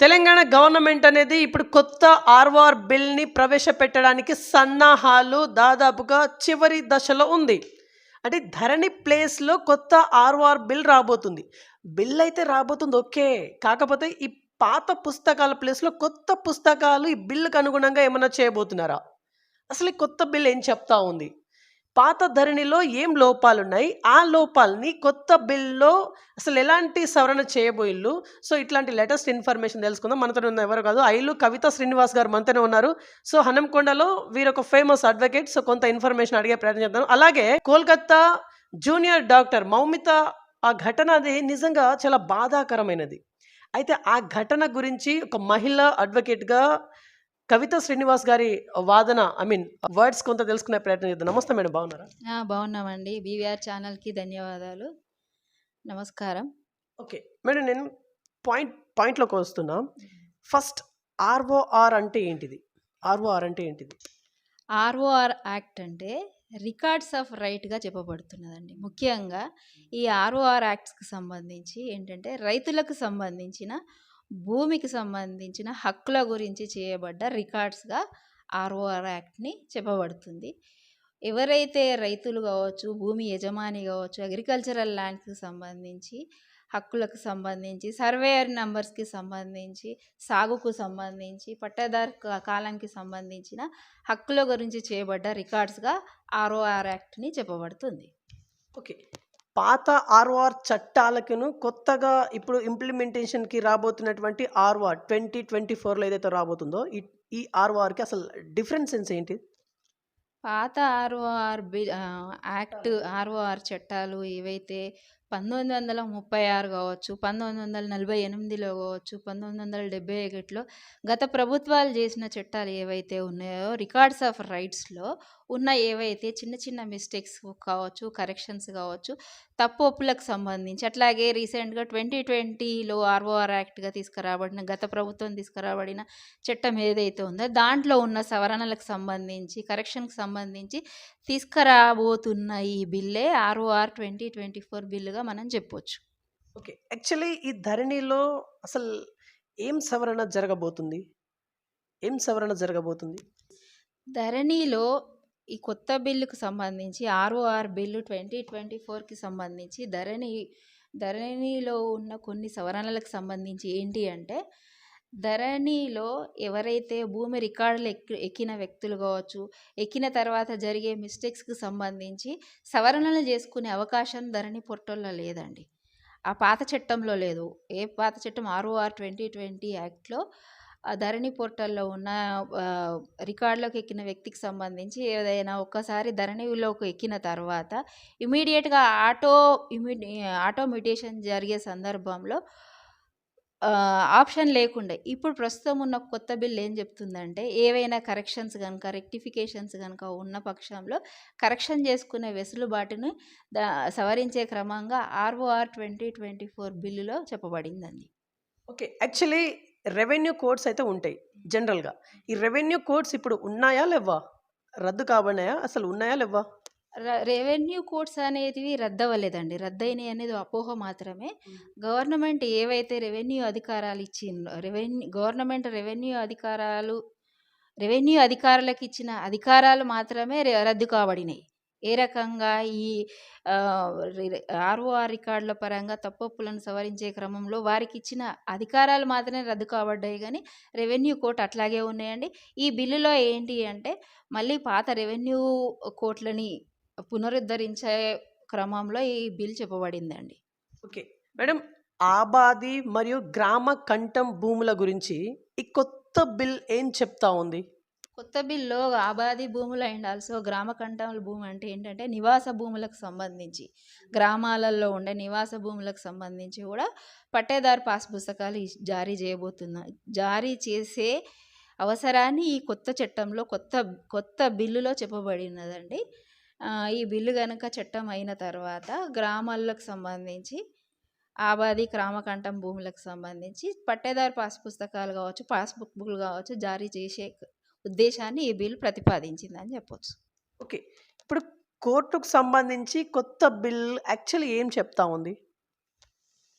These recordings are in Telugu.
తెలంగాణ గవర్నమెంట్ అనేది ఇప్పుడు కొత్త ఆర్ఓఆర్ బిల్ని ప్రవేశపెట్టడానికి సన్నాహాలు దాదాపుగా చివరి దశలో ఉంది. అంటే ధరణి ప్లేస్లో కొత్త ఆర్ఓఆర్ బిల్ రాబోతుంది. బిల్ అయితే రాబోతుంది ఓకే. కాకపోతే ఈ పాత పుస్తకాల ప్లేస్లో కొత్త పుస్తకాలు ఈ బిల్లుకు అనుగుణంగా ఏమైనా చేయబోతున్నారా? అసలు ఈ కొత్త బిల్ ఏం చెప్తా ఉంది? పాత ధరణిలో ఏం లోపాలు ఉన్నాయి ఆ లోపాలని కొత్త బిల్లో అసలు ఎలాంటి సవరణ చేయబోయిల్లు సో ఇట్లాంటి లేటెస్ట్ ఇన్ఫర్మేషన్ తెలుసుకుందాం. మనతో ఉన్న ఎవరు కాదు ఐలు కవిత శ్రీనివాస్ గారు మనతోనే ఉన్నారు. సో హనంకొండలో వీరొక ఫేమస్ అడ్వకేట్. సో కొంత ఇన్ఫర్మేషన్ అడిగే ప్రయత్నం చేద్దాం. అలాగే కోల్కత్తా జూనియర్ డాక్టర్ మౌమిత ఆ ఘటన అది నిజంగా చాలా బాధాకరమైనది. అయితే ఆ ఘటన గురించి ఒక మహిళ అడ్వకేట్గా కవిత శ్రీనివాస్ గారి వాదన ఐ మీన్ వర్డ్స్ కొంత తెలుసుకునే ప్రయత్నం చేద్దాం. నమస్తే మేడం బాగున్నారా? బాగున్నామండి. బీవీఆర్ ఛానల్కి ధన్యవాదాలు. నమస్కారం. ఓకే. మేడం నేను పాయింట్ పాయింట్లోకి వస్తున్నా. ఫస్ట్ ఆర్ఓఆర్ అంటే ఏంటిది? ఆర్ఓఆర్ అంటే ఏంటిది? ఆర్ఓఆర్ యాక్ట్ అంటే రికార్డ్స్ ఆఫ్ రైట్గా చెప్పబడుతున్నదండి. ముఖ్యంగా ఈ ఆర్ఓఆర్ యాక్ట్స్కి సంబంధించి ఏంటంటే రైతులకు సంబంధించిన భూమికి సంబంధించిన హక్కుల గురించి చేయబడ్డ రికార్డ్స్గా ఆర్ఓఆర్ యాక్ట్ని చెప్పబడుతుంది. ఎవరైతే రైతులు కావచ్చు భూమి యజమాని కావచ్చు అగ్రికల్చరల్ ల్యాండ్స్కి సంబంధించి హక్కులకు సంబంధించి సర్వేయర్ నంబర్స్కి సంబంధించి సాగుకు సంబంధించి పట్టాదారు కాలానికి సంబంధించిన హక్కుల గురించి చేయబడ్డ రికార్డ్స్గా ఆర్ఓఆర్ యాక్ట్ని చెప్పబడుతుంది. ఓకే. పాత ఆర్ఓఆర్ చట్టాలకును కొత్తగా ఇప్పుడు ఇంప్లిమెంటేషన్కి రాబోతున్నటువంటి ఆర్ఓఆర్ ట్వంటీ ట్వంటీ ఫోర్లో ఏదైతే రాబోతుందో ఈ ఈ ఆర్ఓఆర్కి అసలు డిఫరెన్సెన్స్ ఏంటి? పాత ఆర్ఓఆర్ బిల్ యాక్ట్ ఆర్ఓఆర్ చట్టాలు ఏవైతే పంతొమ్మిది వందల ముప్పై ఆరు కావచ్చు పంతొమ్మిది వందల నలభై ఎనిమిదిలో కావచ్చు పంతొమ్మిది వందల డెబ్బై ఒకటిలో గత ప్రభుత్వాలు చేసిన చట్టాలు ఏవైతే ఉన్నాయో రికార్డ్స్ ఆఫ్ రైట్స్లో ఉన్న ఏవైతే చిన్న చిన్న మిస్టేక్స్ కావచ్చు కరెక్షన్స్ కావచ్చు తప్పు ఒప్పులకు సంబంధించి అట్లాగే రీసెంట్గా ట్వంటీ ట్వంటీలో ఆర్ఓఆర్ యాక్ట్గా తీసుకురాబడిన గత ప్రభుత్వం తీసుకురాబడిన చట్టం ఏదైతే ఉందో దాంట్లో ఉన్న సవరణలకు సంబంధించి కరెక్షన్కి సంబంధించి తీసుకురాబోతున్న ఈ బిల్లే R O R twenty twenty four బిల్లుగా మనం చెప్పొచ్చు. ఓకే. యాక్చువల్లీ ఈ ధరణిలో అసలు ఏం సవరణ జరగబోతుంది? ఏం సవరణ జరగబోతుంది? ధరణిలో ఈ కొత్త బిల్లుకు సంబంధించి ఆర్ఓఆర్ బిల్లు ట్వంటీ ట్వంటీ ఫోర్కి సంబంధించి ధరణి ధరణిలో ఉన్న కొన్ని సవరణలకు సంబంధించి ఏంటి అంటే ధరణిలో ఎవరైతే భూమి రికార్డులు ఎక్కి ఎక్కిన వ్యక్తులు కావచ్చు ఎక్కిన తర్వాత జరిగే మిస్టేక్స్కి సంబంధించి సవరణలు చేసుకునే అవకాశం ధరణి పోర్టల్లో లేదండి. ఆ పాత చట్టంలో లేదు. ఏ పాత చట్టం ఆర్ఓఆర్ ట్వంటీ ట్వంటీ యాక్ట్లో ఆ ధరణి పోర్టల్లో ఉన్న రికార్డులోకి ఎక్కిన వ్యక్తికి సంబంధించి ఏదైనా ఒక్కసారి ధరణిలోకి ఎక్కిన తర్వాత ఇమీడియట్గా ఆటో ఇమీడి ఆటో మ్యూటేషన్ జరిగే సందర్భంలో ఆప్షన్ లేకుండే. ఇప్పుడు ప్రస్తుతం ఉన్న కొత్త బిల్ ఏం చెప్తుందంటే ఏవైనా కరెక్షన్స్ కనుక రెక్టిఫికేషన్స్ కనుక ఉన్న పక్షంలో కరెక్షన్ చేసుకునే వెసులుబాటును సవరించే క్రమంగా ఆర్ఓఆర్ ట్వంటీ ట్వంటీ ఫోర్ బిల్లులో చెప్పబడిందండి. ఓకే. యాక్చువల్లీ రెవెన్యూ కోడ్స్ అయితే ఉంటాయి జనరల్గా. ఈ రెవెన్యూ కోడ్స్ ఇప్పుడు ఉన్నాయా లేవా రద్దు కాబడినాయా? అసలు ఉన్నాయా లేవా రెవెన్యూ కోడ్స్ అనేటివి రద్దవలేదండి రద్దయినాయి అనేది అపోహ మాత్రమే. గవర్నమెంట్ ఏవైతే రెవెన్యూ అధికారాలు ఇచ్చిందో రెవెన్యూ గవర్నమెంట్ రెవెన్యూ అధికారాలు రెవెన్యూ అధికారులకు ఇచ్చిన అధికారాలు మాత్రమే రద్దు కాబడినాయి. ఏ రకంగా ఈ ఆర్ఓఆర్ రికార్డుల పరంగా తప్పొప్పులను సవరించే క్రమంలో వారికి ఇచ్చిన అధికారాలు మాత్రమే రద్దు కాబడ్డాయి. కానీ రెవెన్యూ కోర్టు అట్లాగే ఉన్నాయండి. ఈ బిల్లులో ఏంటి అంటే మళ్ళీ పాత రెవెన్యూ కోర్టులని పునరుద్ధరించే క్రమంలో ఈ బిల్ చెప్పబడిందండి. ఓకే. మేడం ఆబాది మరియు గ్రామ కంఠం భూముల గురించి ఈ కొత్త బిల్ ఏం చెప్తా ఉంది? కొత్త బిల్లో ఆబాది భూములు అండ్ ఆల్సో గ్రామ కంఠాల భూమి అంటే ఏంటంటే నివాస భూములకు సంబంధించి గ్రామాలలో ఉండే నివాస భూములకు సంబంధించి కూడా పట్టేదారు పాస్ పుస్తకాలు జారీ చేయబోతున్నా జారీ చేసే అవసరాన్ని ఈ కొత్త చట్టంలో కొత్త కొత్త బిల్లులో చెప్పబడినదండి. ఈ బిల్లు కనుక చట్టం అయిన తర్వాత గ్రామాలకు సంబంధించి ఆబాది గ్రామకంఠం భూములకు సంబంధించి పట్టేదారు పాస్ పుస్తకాలు కావచ్చు పాస్బుక్ బుక్లు కావచ్చు జారీ చేసే ఉద్దేశాన్ని ఈ బిల్ ప్రతిపాదించిందని చెప్పొచ్చు. ఓకే. ఇప్పుడు కోర్టుకు సంబంధించి కొత్త బిల్ యాక్చువల్లీ ఏం చెప్తా ఉంది?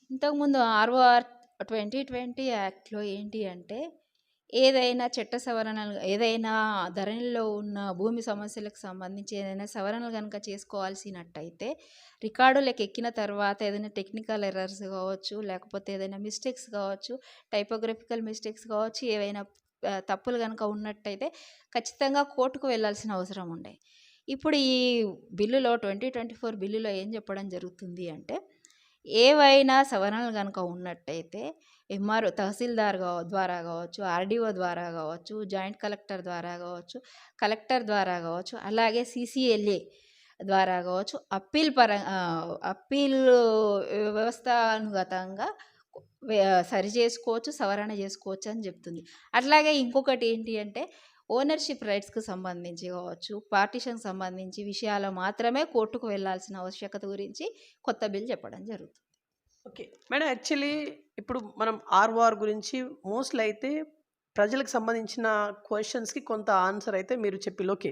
ఇంతకుముందు ఆర్ఓఆర్ ట్వంటీ ట్వంటీ యాక్ట్లో ఏంటి అంటే ఏదైనా చట్ట సవరణలు ఏదైనా ధరణిలో ఉన్న భూమి సమస్యలకు సంబంధించి ఏదైనా సవరణలు కనుక చేసుకోవాల్సినట్టయితే రికార్డులకు ఎక్కిన తర్వాత ఏదైనా టెక్నికల్ ఎర్రర్స్ కావచ్చు లేకపోతే ఏదైనా మిస్టేక్స్ కావచ్చు టైపోగ్రఫికల్ మిస్టేక్స్ కావచ్చు ఏవైనా తప్పులు కనుక ఉన్నట్టయితే ఖచ్చితంగా కోర్టుకు వెళ్ళాల్సిన అవసరం ఉండే. ఇప్పుడు ఈ బిల్లులో ట్వంటీ ట్వంటీ ఫోర్ బిల్లులో ఏం చెప్పడం జరుగుతుంది అంటే ఏవైనా సవరణలు కనుక ఉన్నట్టయితే ఎంఆర్ఓ తహసీల్దార్ కావ ద్వారా కావచ్చు ఆర్డీఓ ద్వారా కావచ్చు జాయింట్ కలెక్టర్ ద్వారా కావచ్చు కలెక్టర్ ద్వారా కావచ్చు అలాగే సిసిఎల్ఏ ద్వారా కావచ్చు అప్పీల్ పర అప్పీల్ వ్యవస్థానుగతంగా సరి చేసుకోవచ్చు సవరణ చేసుకోవచ్చు అని చెప్తుంది. అట్లాగే ఇంకొకటి ఏంటి అంటే ఓనర్షిప్ రైట్స్కి సంబంధించి కావచ్చు పార్టీషన్కి సంబంధించి విషయాలు మాత్రమే కోర్టుకు వెళ్ళాల్సిన ఆవశ్యకత గురించి కొత్త బిల్ చెప్పడం జరుగుతుంది. ఓకే. మేడం యాక్చువల్లీ ఇప్పుడు మనం ఆర్ఓఆర్ గురించి మోస్ట్లీ అయితే ప్రజలకు సంబంధించిన క్వశ్చన్స్కి కొంత ఆన్సర్ అయితే మీరు చెప్పి ఓకే.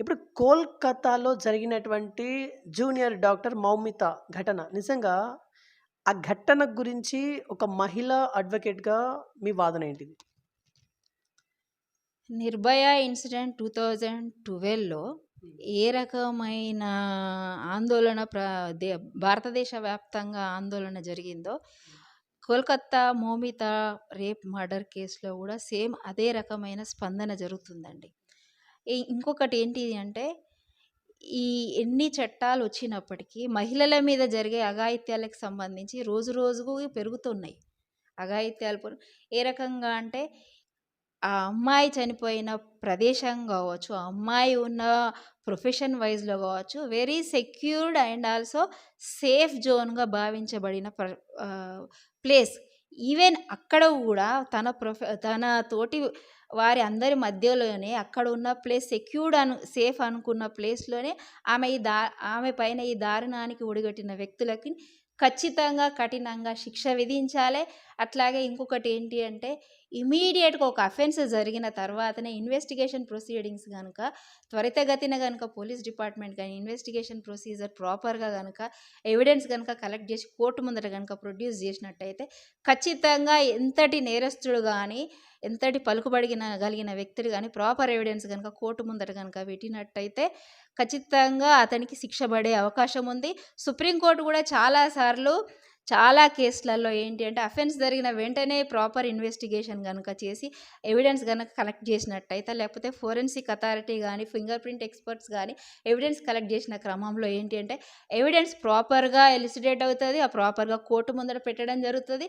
ఇప్పుడు కోల్కతాలో జరిగినటువంటి జూనియర్ డాక్టర్ మౌమిత ఘటన. నిజంగా ఆ ఘటన గురించి ఒక మహిళా అడ్వకేట్గా మీ వాదన ఏంటిది? నిర్భయ ఇన్సిడెంట్ టూ థౌజండ్ ట్వెల్వ్లో ఏ రకమైన ఆందోళన ప్ర దే భారతదేశ వ్యాప్తంగా ఆందోళన జరిగిందో కోల్కత్తా మోమిత రేప్ మర్డర్ కేసులో కూడా సేమ్ అదే రకమైన స్పందన జరుగుతుందండి. ఇంకొకటి ఏంటి అంటే ఈ ఎన్ని చట్టాలు వచ్చినప్పటికీ మహిళల మీద జరిగే అఘాయిత్యాలకు సంబంధించి రోజు రోజుకు పెరుగుతున్నాయి. అఘాయిత్యాలు ఏ రకంగా అంటే ఆ అమ్మాయి చనిపోయిన ప్రదేశం కావచ్చు ఆ అమ్మాయి ఉన్న ప్రొఫెషన్ వైజ్లో కావచ్చు very secured and also safe జోన్గా భావించబడిన ప్ర ప్లేస్. ఈవెన్ అక్కడ కూడా తన ప్రొఫె తన తోటి వారి అందరి మధ్యలోనే అక్కడ ఉన్న ప్లేస్ సెక్యూర్డ్ అను సేఫ్ అనుకున్న ప్లేస్లోనే ఆమె ఈ దా ఆమె పైన ఈ దారుణానికి ఒడిగట్టిన వ్యక్తులకి ఖచ్చితంగా కఠినంగా శిక్ష విధించాలి. అట్లాగే ఇంకొకటి ఏంటి అంటే ఇమీడియట్గా ఒక అఫెన్స్ జరిగిన తర్వాతనే ఇన్వెస్టిగేషన్ ప్రొసీడింగ్స్ కనుక త్వరితగతిన కనుక పోలీస్ డిపార్ట్మెంట్ కానీ ఇన్వెస్టిగేషన్ ప్రొసీజర్ ప్రాపర్గా కనుక ఎవిడెన్స్ కనుక కలెక్ట్ చేసి కోర్టు ముందర కనుక ప్రొడ్యూస్ చేసినట్టయితే ఖచ్చితంగా ఎంతటి నేరస్తుడు కానీ ఎంతటి పలుకుబడిగిన కలిగిన వ్యక్తులు కానీ ప్రాపర్ ఎవిడెన్స్ కనుక కోర్టు ముందర కనుక పెట్టినట్టయితే ఖచ్చితంగా అతనికి శిక్ష పడే అవకాశం ఉంది. సుప్రీంకోర్టు కూడా చాలాసార్లు చాలా కేసులలో ఏంటి అంటే అఫెన్స్ జరిగిన వెంటనే ప్రాపర్ ఇన్వెస్టిగేషన్ కనుక చేసి ఎవిడెన్స్ కనుక కలెక్ట్ చేసినట్టయితే లేకపోతే ఫోరెన్సిక్ అథారిటీ కానీ ఫింగర్ ప్రింట్ ఎక్స్పర్ట్స్ కానీ ఎవిడెన్స్ కలెక్ట్ చేసిన క్రమంలో ఏంటి అంటే ఎవిడెన్స్ ప్రాపర్గా ఎలిసిడేట్ అవుతుంది ఆ ప్రాపర్గా కోర్టు ముందర పెట్టడం జరుగుతుంది.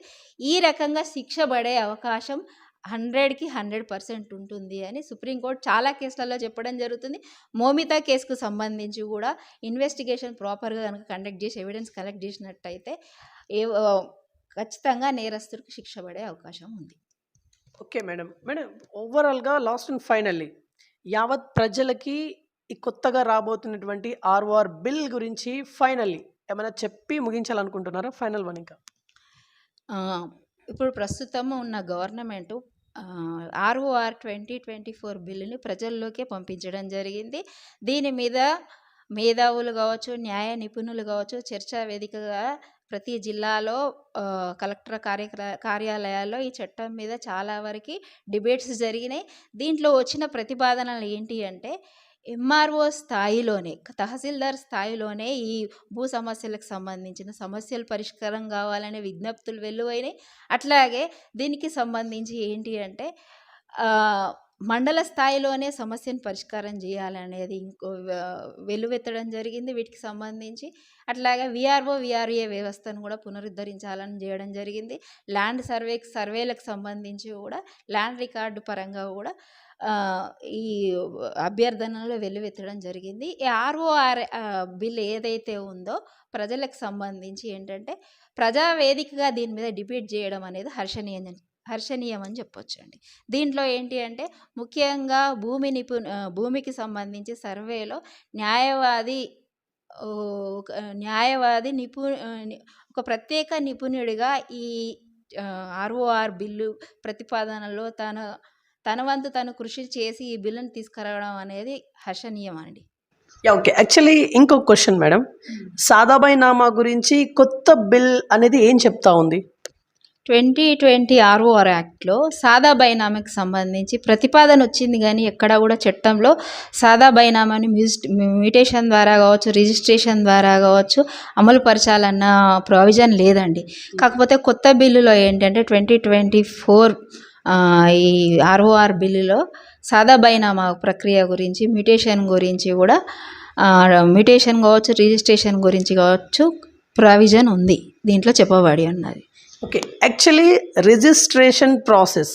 ఈ రకంగా శిక్ష పడే అవకాశం హండ్రెడ్కి హండ్రెడ్ పర్సెంట్ ఉంటుంది అని సుప్రీంకోర్టు చాలా కేసులలో చెప్పడం జరుగుతుంది. మోమితా కేసుకు సంబంధించి కూడా ఇన్వెస్టిగేషన్ ప్రాపర్గా కనుక కండక్ట్ చేసి ఎవిడెన్స్ కలెక్ట్ చేసినట్టయితే ఏ ఖచ్చితంగా నేరస్తుడికి శిక్ష పడే అవకాశం ఉంది. Okay madam. మేడం ఓవరాల్గా లాస్ట్ అండ్ ఫైనల్లీ యావత్ ప్రజలకి ఈ కొత్తగా రాబోతున్నటువంటి ఆర్ఓఆర్ బిల్ గురించి ఫైనల్లీ ఏమైనా చెప్పి ముగించాలనుకుంటున్నారా? ఫైనల్ వన్ ఇంకా. ఇప్పుడు ప్రస్తుతం ఉన్న government R O R twenty twenty four బిల్లుని ప్రజల్లోకే పంపించడం జరిగింది. దీని మీద మేధావులు కావచ్చు న్యాయ నిపుణులు కావచ్చు చర్చా వేదికగా ప్రతి జిల్లాలో కలెక్టర్ కార్య కార్యాలయాల్లో ఈ చట్టం మీద చాలా వరకు డిబేట్స్ జరిగినాయి. దీంట్లో వచ్చిన ప్రతిపాదనలు ఏంటి అంటే ఎంఆర్ఓ స్థాయిలోనే తహసీల్దార్ స్థాయిలోనే ఈ భూ సమస్యలకు సంబంధించిన సమస్యలు పరిష్కారం కావాలనే విజ్ఞప్తులు వెలువైనాయి. అట్లాగే దీనికి సంబంధించి ఏంటి అంటే మండల స్థాయిలోనే సమస్యను పరిష్కారం చేయాలనేది ఇంకో వెలువెత్తడం జరిగింది. వీటికి సంబంధించి అట్లాగే విఆర్ఓ విఆర్ఏ వ్యవస్థను కూడా పునరుద్ధరించాలని చేయడం జరిగింది. ల్యాండ్ సర్వే సర్వేలకు సంబంధించి కూడా ల్యాండ్ రికార్డు పరంగా కూడా ఈ అభ్యర్థనలో వెలువెత్తడం జరిగింది. ఈ ఆర్ఓఆర్ బిల్ ఏదైతే ఉందో ప్రజలకు సంబంధించి ఏంటంటే ప్రజావేదికగా దీని మీద డిబేట్ చేయడం అనేది హర్షణీయం హర్షణీయం అని చెప్పొచ్చండి. దీంట్లో ఏంటి అంటే ముఖ్యంగా భూమి నిపు ఆ, భూమికి సంబంధించి సర్వేలో న్యాయవాది న్యాయవాది నిపు ఒక ప్రత్యేక నిపుణుడిగా ఈ ఆర్ఓఆర్ బిల్లు ప్రతిపాదనలో తన తన వంతు తను కృషి చేసి ఈ బిల్లును తీసుకురావడం అనేది హర్షణీయం అండి. ఓకే. యాక్చువల్లీ ఇంకొక క్వశ్చన్ మేడం. సాదాబాయి నామా గురించి కొత్త బిల్ అనేది ఏం చెప్తా ఉంది? ట్వంటీ ట్వంటీ ఆర్ఓఆర్ యాక్ట్లో సాదా బైనామాకి సంబంధించి ప్రతిపాదన వచ్చింది కానీ ఎక్కడ కూడా చట్టంలో సాదా బైనామాని మ్యూజ్ మ్యూటేషన్ ద్వారా కావచ్చు రిజిస్ట్రేషన్ ద్వారా కావచ్చు అమలు పరచాలన్న ప్రావిజన్ లేదండి. కాకపోతే కొత్త బిల్లులో ఏంటంటే ట్వంటీ ట్వంటీ ఫోర్ ఈ ఆర్ఓఆర్ బిల్లులో సాదా బైనామా ప్రక్రియ గురించి మ్యూటేషన్ గురించి కూడా మ్యూటేషన్ కావచ్చు రిజిస్ట్రేషన్ గురించి కావచ్చు ప్రావిజన్ ఉంది. దీంట్లో చెప్పబడి ఉన్నది. ఓకే. యాక్చువల్లీ రిజిస్ట్రేషన్ ప్రాసెస్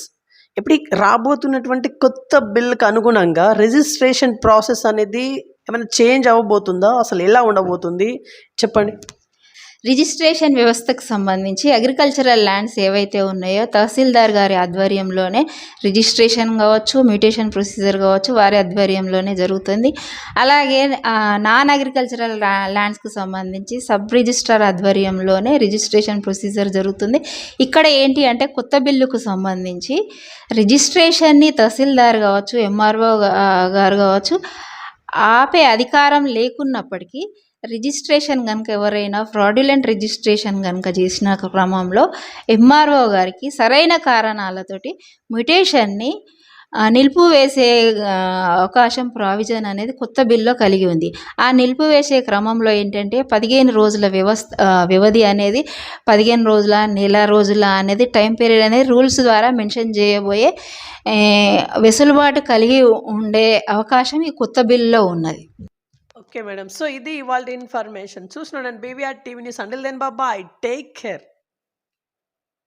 ఇప్పుడు రాబోతున్నటువంటి కొత్త బిల్కి అనుగుణంగా రిజిస్ట్రేషన్ ప్రాసెస్ అనేది ఏమైనా చేంజ్ అవ్వబోతుందా? అసలు ఎలా ఉండబోతుంది? చెప్పండి. రిజిస్ట్రేషన్ వ్యవస్థకు సంబంధించి అగ్రికల్చరల్ ల్యాండ్స్ ఏవైతే ఉన్నాయో తహసీల్దార్ గారి ఆధ్వర్యంలోనే రిజిస్ట్రేషన్ కావచ్చు మ్యూటేషన్ ప్రొసీజర్ కావచ్చు వారి ఆధ్వర్యంలోనే జరుగుతుంది. అలాగే నాన్ అగ్రికల్చరల్ ల్యాండ్స్కు సంబంధించి సబ్ రిజిస్ట్రార్ ఆధ్వర్యంలోనే రిజిస్ట్రేషన్ ప్రొసీజర్ జరుగుతుంది. ఇక్కడ ఏంటి అంటే కొత్త బిల్లుకు సంబంధించి రిజిస్ట్రేషన్ని తహసీల్దార్ కావచ్చు ఎంఆర్ఓ గారు కావచ్చు ఆపే అధికారం లేకున్నప్పటికీ రిజిస్ట్రేషన్ కనుక ఎవరైనా ఫ్రాడ్యులెంట్ రిజిస్ట్రేషన్ కనుక చేసిన క్రమంలో ఎంఆర్ఓ గారికి సరైన కారణాలతోటి మ్యుటేషన్ని నిలిపివేసే అవకాశం ప్రావిజన్ అనేది కొత్త బిల్లో కలిగి ఉంది. ఆ నిలిపివేసే క్రమంలో ఏంటంటే పదిహేను రోజుల వ్యవస్థ వ్యవధి అనేది పదిహేను రోజుల నెల రోజుల అనేది టైం పీరియడ్ అనేది రూల్స్ ద్వారా మెన్షన్ చేయబోయే వెసులుబాటు కలిగి ఉండే అవకాశం ఈ కొత్త బిల్లో ఉన్నది. ఓకే మేడం సో ఇది ఇవాళ ఇన్ఫర్మేషన్ చూస్తున్నాను బీవీఆర్ టీవీ సండిల్ అండిల్ then bye bye take care